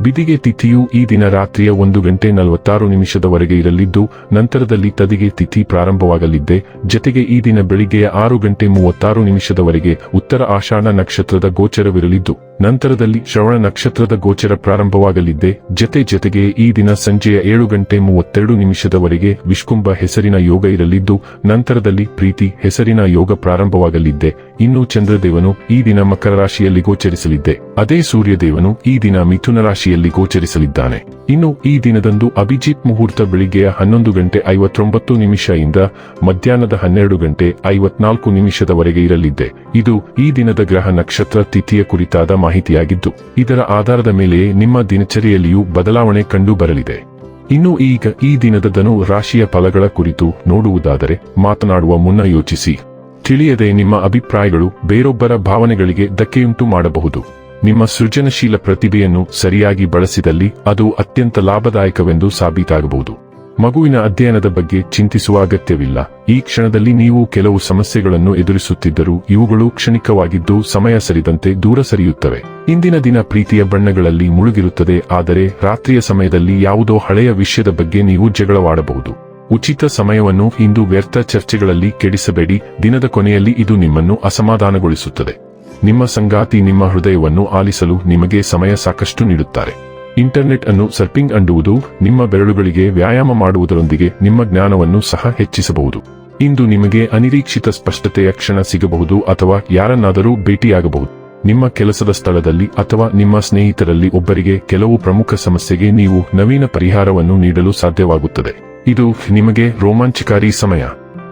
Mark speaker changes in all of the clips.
Speaker 1: ಬಿದಿಗೆ ತಿಥಿಯು ಈ ದಿನ ರಾತ್ರಿಯ ಒಂದು ಗಂಟೆ ನಲವತ್ತಾರು ನಿಮಿಷದವರೆಗೆ ಇರಲಿದ್ದು, ನಂತರದಲ್ಲಿ ತದಿಗೆ ತಿಥಿ ಪ್ರಾರಂಭವಾಗಲಿದ್ದೆ. ಜತೆಗೆ ಈ ದಿನ ಬೆಳಿಗ್ಗೆಯ ಆರು ಗಂಟೆ ಮೂವತ್ತಾರು ನಿಮಿಷದವರೆಗೆ ಉತ್ತರ ಆಷಾಢ ನಕ್ಷತ್ರದ ಗೋಚರವಿರಲಿದ್ದು, ನಂತರದಲ್ಲಿ ಶ್ರವಣ ನಕ್ಷತ್ರದ ಗೋಚರ ಪ್ರಾರಂಭವಾಗಲಿದ್ದೆ. ಜತೆ ಜತೆಗೆ ಈ ದಿನ ಸಂಜೆಯ ಏಳು ಗಂಟೆ ಮೂವತ್ತೆರಡು ನಿಮಿಷದವರೆಗೆ ವಿಷ್ಕುಂಭ ಹೆಸರಿನ ಯೋಗ ಇರಲಿದ್ದು, ನಂತರದಲ್ಲಿ ಪ್ರೀತಿ ಹೆಸರಿನ ಯೋಗ ಪ್ರಾರಂಭವಾಗಲಿದ್ದೆ. ಇನ್ನು ಚಂದ್ರದೇವನು ಈ ದಿನ ಮಕರ ರಾಶಿಯಲ್ಲಿ ಗೋಚರಿಸಲಿದ್ದೆ. ಅದೇ ಸೂರ್ಯದೇವನು ಈ ದಿನ ಮಿಥುನ ರಾಶಿಯಲ್ಲಿ ಗೋಚರಿಸಲಿದ್ದಾನೆ. ಇನ್ನು ಈ ದಿನದಂದು ಅಭಿಜಿತ್ ಮುಹೂರ್ತ ಬೆಳಿಗ್ಗೆಯ ಹನ್ನೊಂದು ಗಂಟೆ ಐವತ್ತೊಂಬತ್ತು ನಿಮಿಷ ಇಂದ ಮಧ್ಯಾಹ್ನದ ಹನ್ನೆರಡು ಗಂಟೆ ಐವತ್ನಾಲ್ಕು ನಿಮಿಷದವರೆಗೆ ಇರಲಿದ್ದೆ. ಇದು ಈ ದಿನದ ಗ್ರಹ ನಕ್ಷತ್ರ ತಿಥಿಯ ಕುರಿತಾದ ಮಾಹಿತಿಯಾಗಿದ್ದು, ಇದರ ಆಧಾರದ ಮೇಲೆಯೇ ನಿಮ್ಮ ದಿನಚರಿಯಲ್ಲಿಯೂ ಬದಲಾವಣೆ ಕಂಡು ಬರಲಿದೆ ಇನ್ನು ಈಗ ಈ ದಿನದ ಧನು ರಾಶಿಯ ಫಲಗಳ ಕುರಿತು ನೋಡುವುದಾದರೆ ಮಾತನಾಡುವ ಮುನ್ನ ಯೋಚಿಸಿ. ತಿಳಿಯದೆ ನಿಮ್ಮ ಅಭಿಪ್ರಾಯಗಳು ಬೇರೊಬ್ಬರ ಭಾವನೆಗಳಿಗೆ ಧಕ್ಕೆಯುಂಟು ಮಾಡಬಹುದು. ನಿಮ್ಮ ಸೃಜನಶೀಲ ಪ್ರತಿಭೆಯನ್ನು ಸರಿಯಾಗಿ ಬಳಸಿದಲ್ಲಿ ಅದು ಅತ್ಯಂತ ಲಾಭದಾಯಕವೆಂದು ಸಾಬೀತಾಗಬಹುದು. ಮಗುವಿನ ಅಧ್ಯಯನದ ಬಗ್ಗೆ ಚಿಂತಿಸುವ ಅಗತ್ಯವಿಲ್ಲ. ಈ ಕ್ಷಣದಲ್ಲಿ ನೀವು ಕೆಲವು ಸಮಸ್ಯೆಗಳನ್ನು ಎದುರಿಸುತ್ತಿದ್ದರೂ ಇವುಗಳು ಕ್ಷಣಿಕವಾಗಿದ್ದು ಸಮಯ ಸರಿದಂತೆ ದೂರ ಸರಿಯುತ್ತವೆ. ಇಂದಿನ ದಿನ ಪ್ರೀತಿಯ ಬಣ್ಣಗಳಲ್ಲಿ ಮುಳುಗಿರುತ್ತದೆ, ಆದರೆ ರಾತ್ರಿಯ ಸಮಯದಲ್ಲಿ ಯಾವುದೋ ಹಳೆಯ ವಿಷಯದ ಬಗ್ಗೆ ನೀವು ಜಗಳವಾಡಬಹುದು. ಉಚಿತ ಸಮಯವನ್ನು ಇಂದು ವ್ಯರ್ಥ ಚರ್ಚೆಗಳಲ್ಲಿ ಕೆಡಿಸಬೇಡಿ. ದಿನದ ಕೊನೆಯಲ್ಲಿ ಇದು ನಿಮ್ಮನ್ನು ಅಸಮಾಧಾನಗೊಳಿಸುತ್ತದೆ. ನಿಮ್ಮ ಸಂಗಾತಿ ನಿಮ್ಮ ಹೃದಯವನ್ನು ಆಲಿಸಲು ನಿಮಗೆ ಸಮಯ ಸಾಕಷ್ಟು ನೀಡುತ್ತಾರೆ. ಇಂಟರ್ನೆಟ್ ಅನ್ನು ಸರ್ಪಿಂಗ್ ಅಂಡುವುದು ನಿಮ್ಮ ಬೆರಳುಗಳಿಗೆ ವ್ಯಾಯಾಮ ಮಾಡುವುದರೊಂದಿಗೆ ನಿಮ್ಮ ಜ್ಞಾನವನ್ನು ಸಹ ಹೆಚ್ಚಿಸಬಹುದು. ಇಂದು ನಿಮಗೆ ಅನಿರೀಕ್ಷಿತ ಸ್ಪಷ್ಟತೆಯ ಕ್ಷಣ ಸಿಗಬಹುದು ಅಥವಾ ಯಾರನ್ನಾದರೂ ಭೇಟಿಯಾಗಬಹುದು. ನಿಮ್ಮ ಕೆಲಸದ ಸ್ಥಳದಲ್ಲಿ ಅಥವಾ ನಿಮ್ಮ ಸ್ನೇಹಿತರಲ್ಲಿ ಒಬ್ಬರಿಗೆ ಕೆಲವು ಪ್ರಮುಖ ಸಮಸ್ಯೆಗೆ ನೀವು ನವೀನ ಪರಿಹಾರವನ್ನು ನೀಡಲು ಸಾಧ್ಯವಾಗುತ್ತದೆ. ಇದು ನಿಮಗೆ ರೋಮಾಂಚಕಾರಿ ಸಮಯ.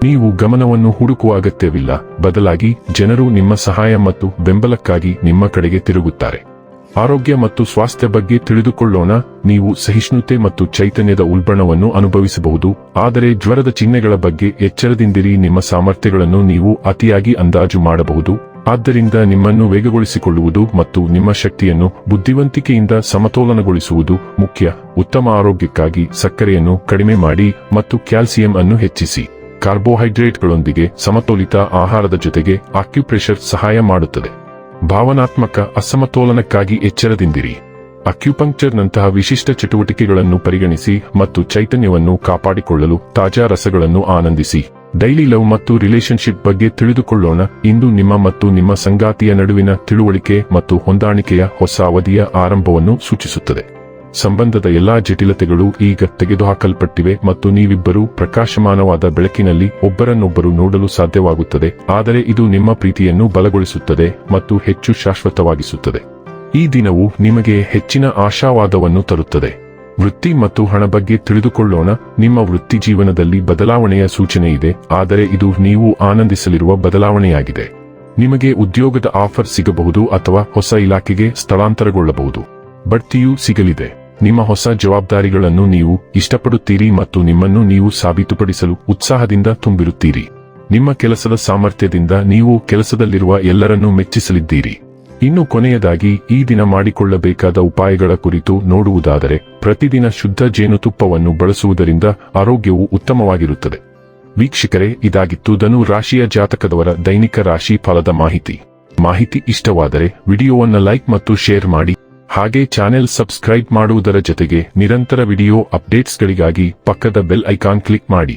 Speaker 1: ನೀವು ಗಮನವನ್ನು ಹುಡುಕುವ ಅಗತ್ಯವಿಲ್ಲ. ಬದಲಾಗಿ, ಜನರು ನಿಮ್ಮ ಸಹಾಯ ಮತ್ತು ಬೆಂಬಲಕ್ಕಾಗಿ ನಿಮ್ಮ ಕಡೆಗೆ ತಿರುಗುತ್ತಾರೆ. ಆರೋಗ್ಯ ಮತ್ತು ಸ್ವಾಸ್ಥ್ಯ ಬಗ್ಗೆ ತಿಳಿದುಕೊಳ್ಳೋಣ. ನೀವು ಸಹಿಷ್ಣುತೆ ಮತ್ತು ಚೈತನ್ಯದ ಉಲ್ಬಣವನ್ನು ಅನುಭವಿಸಬಹುದು. ಆದರೆ ಜ್ವರದ ಚಿಹ್ನೆಗಳ ಬಗ್ಗೆ ಎಚ್ಚರದಿಂದಿರಿ. ನಿಮ್ಮ ಸಾಮರ್ಥ್ಯಗಳನ್ನು ನೀವು ಅತಿಯಾಗಿ ಅಂದಾಜು ಮಾಡಬಹುದು. ಆದ್ದರಿಂದ ನಿಮ್ಮನ್ನು ವೇಗಗೊಳಿಸಿಕೊಳ್ಳುವುದು ಮತ್ತು ನಿಮ್ಮ ಶಕ್ತಿಯನ್ನು ಬುದ್ಧಿವಂತಿಕೆಯಿಂದ ಸಮತೋಲನಗೊಳಿಸುವುದು ಮುಖ್ಯ. ಉತ್ತಮ ಆರೋಗ್ಯಕ್ಕಾಗಿ ಸಕ್ಕರೆಯನ್ನು ಕಡಿಮೆ ಮಾಡಿ ಮತ್ತು ಕ್ಯಾಲ್ಸಿಯಂ ಅನ್ನು ಹೆಚ್ಚಿಸಿ. ಕಾರ್ಬೋಹೈಡ್ರೇಟ್ಗಳೊಂದಿಗೆ ಸಮತೋಲಿತ ಆಹಾರದ ಜೊತೆಗೆ ಆಕ್ಯುಪ್ರೆಷರ್ ಸಹಾಯ ಮಾಡುತ್ತದೆ. ಭಾವನಾತ್ಮಕ ಅಸಮತೋಲನಕ್ಕಾಗಿ ಎಚ್ಚರದಿಂದಿರಿ. ಅಕ್ಯುಪಂಕ್ಚರ್ನಂತಹ ವಿಶಿಷ್ಟ ಚಟುವಟಿಕೆಗಳನ್ನು ಪರಿಗಣಿಸಿ ಮತ್ತು ಚೈತನ್ಯವನ್ನು ಕಾಪಾಡಿಕೊಳ್ಳಲು ತಾಜಾ ರಸಗಳನ್ನು ಆನಂದಿಸಿ. ಡೈಲಿ ಲವ್ ಮತ್ತು ರಿಲೇಶನ್ಶಿಪ್ ಬಗ್ಗೆ ತಿಳಿದುಕೊಳ್ಳೋಣ. ಇಂದು ನಿಮ್ಮ ಮತ್ತು ನಿಮ್ಮ ಸಂಗಾತಿಯ ನಡುವಿನ ತಿಳುವಳಿಕೆ ಮತ್ತು ಹೊಂದಾಣಿಕೆಯ ಹೊಸ ಅವಧಿಯ ಆರಂಭವನ್ನು ಸೂಚಿಸುತ್ತದೆ. ಸಂಬಂಧದ ಎಲ್ಲಾ ಜಟಿಲತೆಗಳು ಈಗ ತೆಗೆದುಹಾಕಲ್ಪಟ್ಟಿವೆ ಮತ್ತು ನೀವಿಬ್ಬರೂ ಪ್ರಕಾಶಮಾನವಾದ ಬೆಳಕಿನಲ್ಲಿ ಒಬ್ಬರನ್ನೊಬ್ಬರು ನೋಡಲು ಸಾಧ್ಯವಾಗುತ್ತದೆ. ಆದರೆ ಇದು ನಿಮ್ಮ ಪ್ರೀತಿಯನ್ನು ಬಲಗೊಳಿಸುತ್ತದೆ ಮತ್ತು ಹೆಚ್ಚು ಶಾಶ್ವತವಾಗಿಸುತ್ತದೆ. ಈ ದಿನವು ನಿಮಗೆ ಹೆಚ್ಚಿನ ಆಶಾವಾದವನ್ನು ತರುತ್ತದೆ. ವೃತ್ತಿ ಮತ್ತು ಹಣ ಬಗ್ಗೆ ತಿಳಿದುಕೊಳ್ಳೋಣ. ನಿಮ್ಮ ವೃತ್ತಿ ಜೀವನದಲ್ಲಿ ಬದಲಾವಣೆಯ ಸೂಚನೆ ಇದೆ, ಆದರೆ ಇದು ನೀವು ಆನಂದಿಸಲಿರುವ ಬದಲಾವಣೆಯಾಗಿದೆ. ನಿಮಗೆ ಉದ್ಯೋಗದ ಆಫರ್ ಸಿಗಬಹುದು ಅಥವಾ ಹೊಸ ಇಲಾಖೆಗೆ ಸ್ಥಳಾಂತರಗೊಳ್ಳಬಹುದು. ಬಡ್ತಿಯೂ ಸಿಗಲಿದೆ. ನಿಮ್ಮ ಹೊಸ ಜವಾಬ್ದಾರಿಗಳನ್ನು ನೀವು ಇಷ್ಟಪಡುತ್ತೀರಿ ಮತ್ತು ನಿಮ್ಮನ್ನು ನೀವು ಸಾಬೀತುಪಡಿಸಲು ಉತ್ಸಾಹದಿಂದ ತುಂಬಿರುತ್ತೀರಿ. ನಿಮ್ಮ ಕೆಲಸದ ಸಾಮರ್ಥ್ಯದಿಂದ ನೀವು ಕೆಲಸದಲ್ಲಿರುವ ಎಲ್ಲರನ್ನೂ ಮೆಚ್ಚಿಸಲಿದ್ದೀರಿ. ಇನ್ನು ಕೊನೆಯದಾಗಿ ಈ ದಿನ ಮಾಡಿಕೊಳ್ಳಬೇಕಾದ ಉಪಾಯಗಳ ಕುರಿತು ನೋಡುವುದಾದರೆ ಪ್ರತಿದಿನ ಶುದ್ಧ ಜೇನುತುಪ್ಪವನ್ನು ಬಳಸುವುದರಿಂದ ಆರೋಗ್ಯವು ಉತ್ತಮವಾಗಿರುತ್ತದೆ. ವೀಕ್ಷಕರೇ, ಇದಾಗಿತ್ತು ಧನು ರಾಶಿಯ ಜಾತಕದವರ ದೈನಿಕ ರಾಶಿ ಫಲದ ಮಾಹಿತಿ. ಮಾಹಿತಿ ಇಷ್ಟವಾದರೆ ವಿಡಿಯೋವನ್ನು ಲೈಕ್ ಮತ್ತು ಶೇರ್ ಮಾಡಿ. ಹಾಗೆ ಚಾನೆಲ್ ಸಬ್ಸ್ಕ್ರೈಬ್ ಮಾಡುವುದರ ಜೊತೆಗೆ ನಿರಂತರ ವಿಡಿಯೋ ಅಪ್ಡೇಟ್ಸ್ಗಳಿಗಾಗಿ ಪಕ್ಕದ ಬೆಲ್ ಐಕಾನ್ ಕ್ಲಿಕ್ ಮಾಡಿ.